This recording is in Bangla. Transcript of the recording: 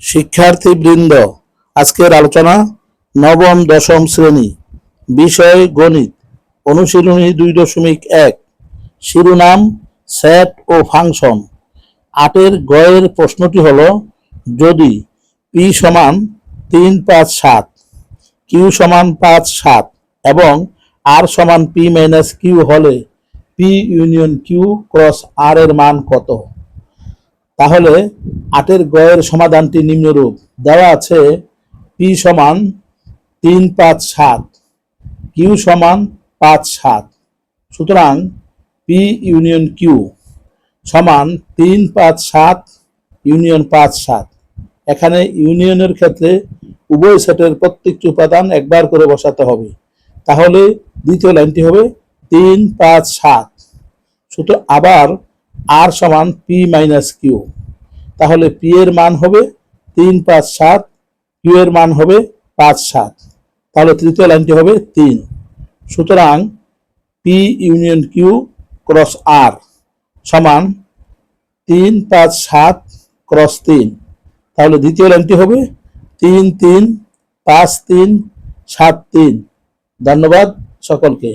শিক্ষার্থীবৃন্দ, আজকের আলোচনা নবম, দশম শ্রেণি, বিষয় গণিত, অনুশীলনী দুই দশমিক এক, শিরোনাম, সেট ও ফাংশন। আটের গয়ের প্রশ্নটি হলো, যদি পি সমান তিন পাঁচ সাত কিউ সমান পাঁচ সাত এবং আর সমান পি মাইনাস কিউ হলে P union Q cross R এর মান কত? তাহলে আটের গয়ের সমাধানটি নিম্নরূপ। দেওয়া আছে পি সমান তিন পাঁচ সাত কিউ সমান পাঁচ সাত। সুতরাং পি ইউনিয়ন কিউ সমান তিন পাঁচ সাত ইউনিয়ন পাঁচ সাত। এখানে ইউনিয়নের ক্ষেত্রে উভয় সেটের প্রত্যেকটি উপাদান একবার করে বসাতে হবে। তাহলে দ্বিতীয় লাইনটি হবে তিন পাঁচ সাত। সুতরাং আবার আর সমান পি মাইনাস কিউ তাহলে পি এর মান হবে তিন পাঁচ সাত কিউ এর মান হবে পাঁচ সাত। তাহলে তৃতীয় লাইনটি হবে তিন। সুতরাং P union Q cross R সমান তিন পাঁচ সাত ক্রস তিন। তাহলে দ্বিতীয় লাইনটি হবে তিন তিন পাঁচ তিন সাত তিন। ধন্যবাদ সকলকে।